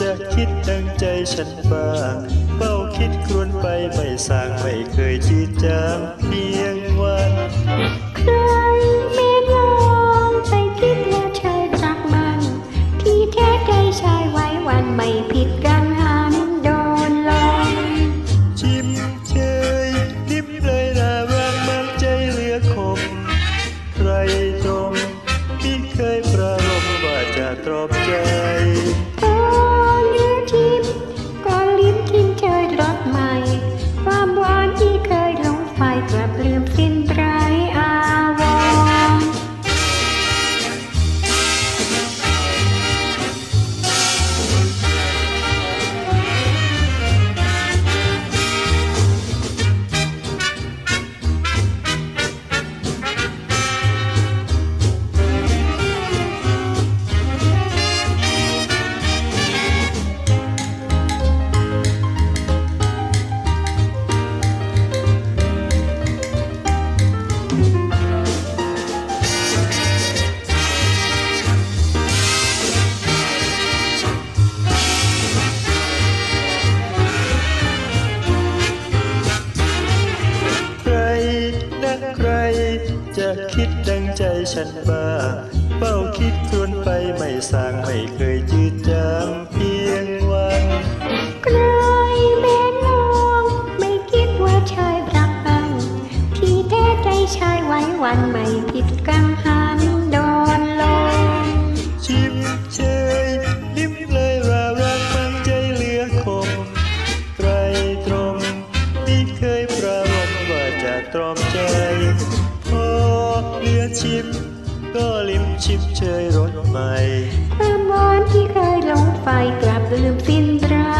จะคิดดังใจฉันบ้างเฝ้าคิดครวนไปไม่สร้างไม่เคยจืดจางเพียงวันใครไม่ลองไปคิดว่าชายรักมัน ที่แท้ใจชายไว้วันไม่ผิดกันหันโดนลองชิมเชยนิ่มเลยน่ารักมันใจเหลือคม ใครตรงที่เคยประรมว่าจะตรอบใจ จะคิดดังใจฉันบ้างเป้าคิดครวนไปไม่สร้างไม่เคยจืดจางเพียงวันใครแม้ลองไม่คิดว่าชายรักกังที่แท้ใจชายไว้วันไม่ผิดกัง ชิม ก็ลิ้มชิมเชยรสใหม่ ความหวอนที่เคยหลงไฟกลับลืมสิ้นรา